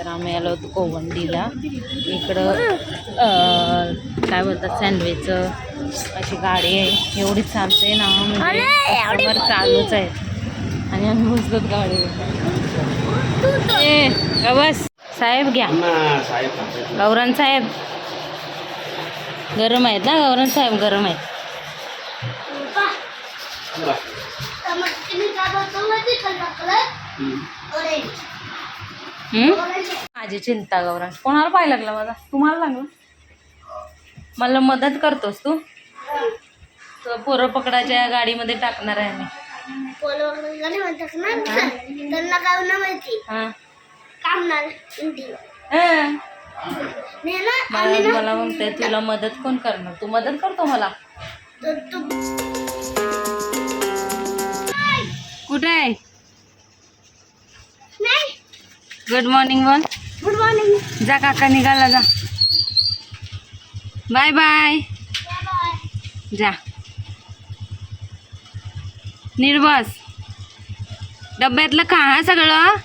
तर आम्ही आलो होतो कोवंडीला. इकडं अं, काय बोलतात सँडविचचं अशी गाडी आहे. एवढी चालते ना म्हणजे चालूच आहे आणि आम्ही ए का बस साहेब घ्या. गौरण साहेब गरम आहेत ना गौरण साहेब गरम आहेत. हम्म? माझी चिंता गौरांश. कोणाला पाय लागला माझा? तुम्हाला लागला? मला मदत करतोस तू? तो पोरं पकडाच्या गाडीमध्ये टाकणार आहे मी. त्यांना काय ना माहिती? हा. हं. मला मला म्हणते तुला मदत कोण करणार? तू मदत करतो मला. कुठे आहे? गुड मॉर्निंग बोल गुड मॉर्निंग जा काका निघाला जा. बाय बाय जा. नीट बस डब्यातलं खा हा सगळं?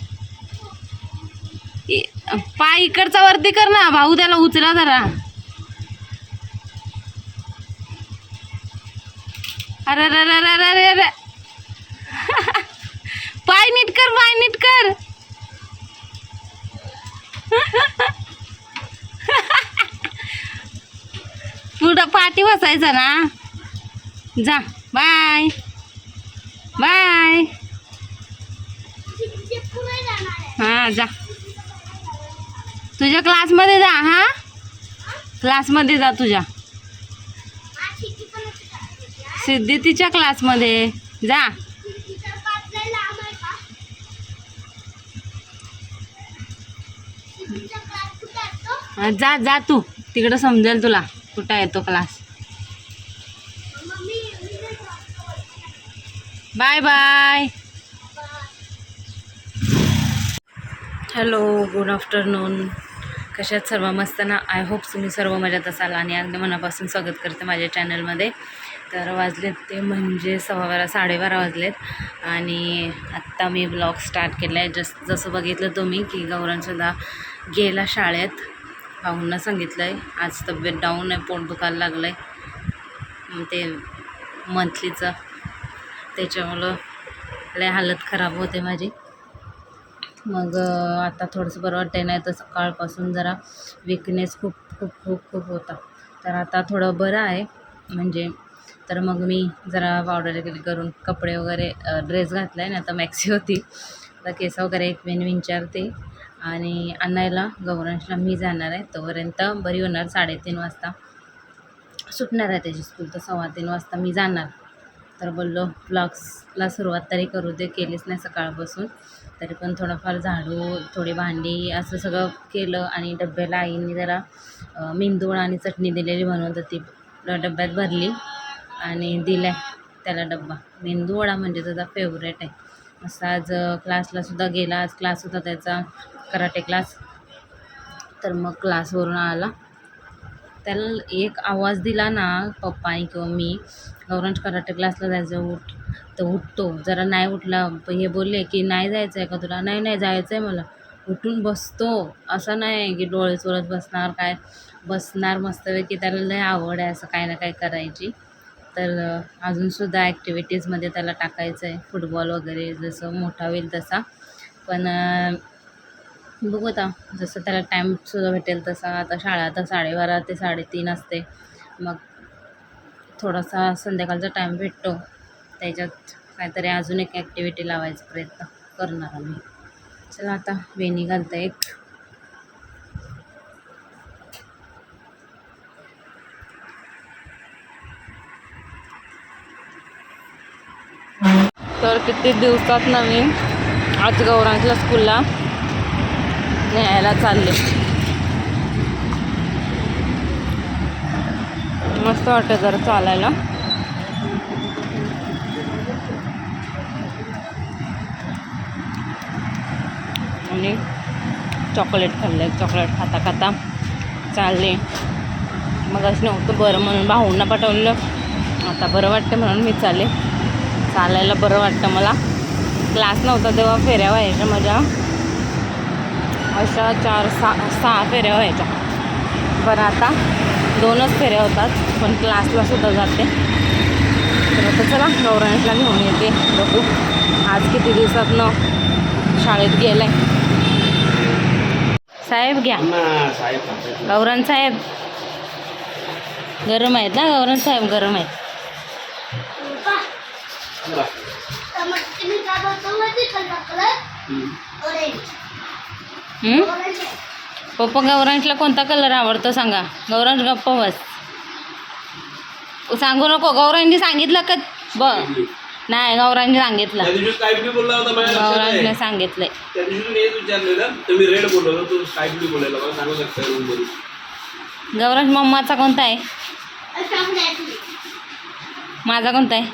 पाय इकडचा वरती कर ना भाऊ त्याला उचला जरा. अरे अरे अरे अरे. पाय नीट कर पाय नीट कर. पुढं पाठी बसायचं ना? जा बाय. बाय. हां जा. तुझ्या क्लासमध्ये जा हा? क्लासमध्ये जा तुझ्या. सिद्धी तिच्या क्लासमध्ये. जा हा, जा जा तू. तिकडं समजेल तुला. कुठं आहे तो class bye bye hello good afternoon कशात सर्व मस्त ना? आय होप तुम्ही सर्व मजात असाल आणि अगदी मनापासून स्वागत करते माझ्या चॅनलमध्ये तर वाजलेत ते म्हणजे सव्वा बारा साडेबारा वाजलेत. आणि आत्ता मी ब्लॉग स्टार्ट केला आहे जस जसं बघितलं तुम्ही की गौरांसुद्धा गेला शाळेत. भाऊंना सांगितलं आहे आज तब्येत डाऊन आहे पोट दुखायला लागलं आहे ते मंथलीचं त्याच्यामुळं लय हालत खराब होते माझी. मग आता थोडंसं बरं वाटते नाही तर सकाळपासून जरा विकनेस खूप खूप खूप खूप होता. तर आता थोडं बरं आहे म्हणजे तर मग मी जरा पावडर वगैरे करून कपडे वगैरे ड्रेस घातला आहे ना आता मॅक्सी होती. तर केस वगैरे एक मेन विचारते. आणि आणायला गौरांशला मी जाणार आहे. तोपर्यंत बरी होणार साडेतीन वाजता. सुटणार आहे त्याची स्कूल तर सव्वा तीन वाजता मी जाणार. तर बोललो ब्लॉग्सला सुरुवात तरी करू दे केलीच नाही सकाळपासून. तरी पण थोडंफार झाडू थोडी भांडी असं सगळं केलं आणि डब्याला आईने जरा मेंदूळ आणि चटणी दिलेली बनवत होती. ती डब्यात भरली आणि दिल्या त्याला डब्बा. मेंदू वडा म्हणजे त्याचा फेवरेट आहे. असं आज क्लासलासुद्धा क्लासला सुद्धा गेला. आज क्लास होता त्याचा. Karate class. तर मग क्लासवरून आला. त्याला एक आवाज दिला ना पप्पानी किंवा मी गौरांश कराटे क्लासला जायचं उठ. तर उठतो. जरा नाही उठला हे बोलले की नाही जायचं आहे का तुला? नाही नाही जायचं आहे मला. उठून बसतो. असं नाही की डोळे चोळत बसणार काय बसणार मस्तपैकी. त्याला लय आवड आहे असं काही ना काही करायची. तर अजूनसुद्धा ॲक्टिव्हिटीजमध्ये त्याला टाकायचं आहे फुटबॉल वगैरे जसं मोठा होईल तसा. पण बघू आता जसं त्याला टाईमसुद्धा भेटेल तसा. आता शाळा आता साडेबारा ते साडेतीन असते. मग थोडासा संध्याकाळचा टाईम भेटतो. त्याच्यात काहीतरी अजून एक ॲक्टिव्हिटी लावायचा प्रयत्न करणार आम्ही. चला आता वेणी घालते एक. तर किती दिवसात मी आज गौरांशला स्कूलला न्यायला चालले. मस्त वाटतं जरा चालायला. आणि चॉकलेट खाल्लं चॉकलेट खाता खाता चालले. मग असं नव्हतं बरं म्हणून भाऊंना पाठवलं. आता बरं वाटतं म्हणून मी चालले. चालायला बरं वाटतं मला. क्लास नव्हता तेव्हा फेऱ्या व्हायच्या माझ्या. अशा चार सहा सहा फेऱ्या व्हायच्या. पण आता दोनच फेऱ्या होतात पण क्लासला सुद्धा जाते. तर आता चला गौरांशला घेऊन येते. बघू आज किती दिवसातनं शाळेत गेलाय. साहेब घ्या. गौरान साहेब. गरम आहेत ना गौरान साहेब? गरम आहेत. पप्पा गौरांशला कोणता कलर आवडतो सांगा? गौरांश गप्प बस. सांगू नको गौरांनी सांगितलं का? ब नाही गौरांनी सांगितलं. गौरांशने आहे. सांगितलंय. गौरांश मम्माचा कोणता आहे? माझा कोणता आहे?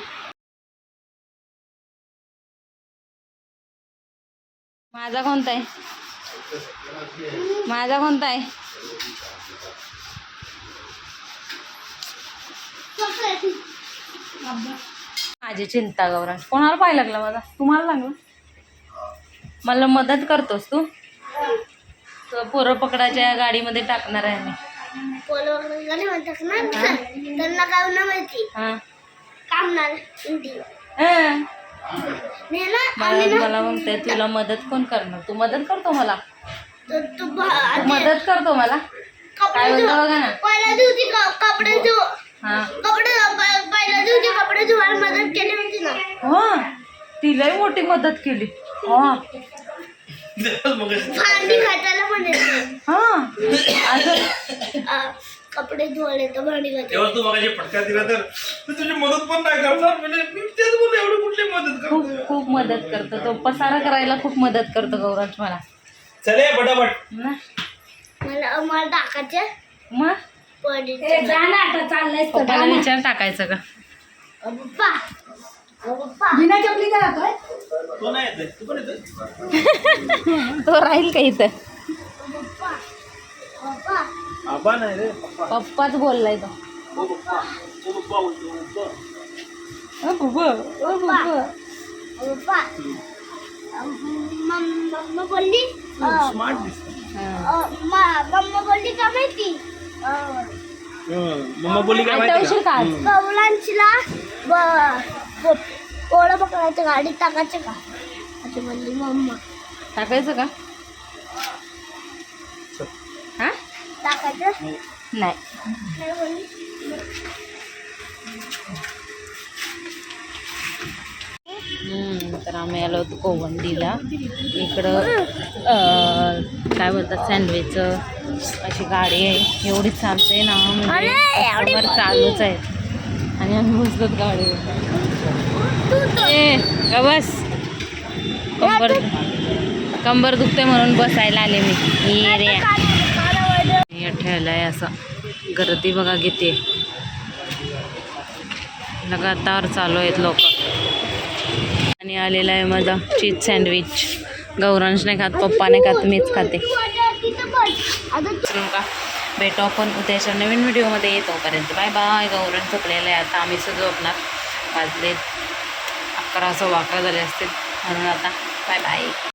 माझा कोणता आहे? माझा कोणता आहे माझी चिंता गौरांश कोणाला पाहायला लागला माझा? तुम्हाला लागला? मला मदत करतोस तू? तो पोरं पकडाच्या गाडीमध्ये टाकणार आहे मी. ना त्यांना काय ना माहिती? हां हां मला मला म्हणते तुला मदत कोण करणार? तू मदत करतो मला? तू मदत करतो मला? कपडे काय बोलतो बघा ना. दिवशी कपडे धु हा. कपडे प- पहिल्या दिवशी कपडे धुवायला मदत केली होती ना? हा. तिलाही मोठी मदत केली. हा. भांडी घाटायला पण येते. हा. असं आ, कपडे धुवायला येतं भांडी घाटायला तेव्हा तू मगाशी फटका दिला तर तू तुझी मदत पण नाही करणार. म्हणजे मी तेच बोललो एवढी कुठली मदत खूप करतो खूप मदत करतो. तो पसारा करायला खूप मदत करतो गौराज मला. चले पटापट. ना? मला मला टाकायचे? मग? पप्पाला विचार टाकायचं का? पप्पा. पप्पा. तो नाही येत तू पण येत तो राहील का इथं? पप्पा. पप्पा. आबा नाही रे पप्पा. पप्पाच बोललाय तो. ओ पप्पा. ओ पप्पा बोलतो पप्पा. अ पप्पा, अ पप्पा. पप्पा. मम- मम्मा बोलली? अ, स्मार्ट दिसतो हा. मम्मा बोलली का माहिती? मम्मा बोलली काय का? कौलांचीला पकडायचं गाडीत टाकायचं का? अशी बोलली मम्मा. टाकायचं का? हा टाकायचं? नाही. तर आम्ही आलो होतो कोवंडीला. इकडं काय बोलतात सँडविचचं अशी गाडी आहे. एवढी चालते ना म्हणजे चालूच आहेत आणि आम्ही बसलोत गाडीवर. ए का बस. कंबर कंबर दुखते म्हणून बसायला आले मी. ये रे. हे आहे असं. गर्दी बघा किती. लगातार चालू आहेत लोक. आणि आलेला आहे माझा चीज सँडविच. गौरांश नाही खात पप्पा नाही खात मीच खाते. करून का? भेटू आपण उद्याच्या नवीन व्हिडिओमध्ये. येतोपर्यंत बाय बाय. गौरांश झोपलेला आहे. आता आम्ही सुद्धा झोपणार. वाजले अकरा सव्वा अकरा झाले असतील. म्हणून आता बाय बाय.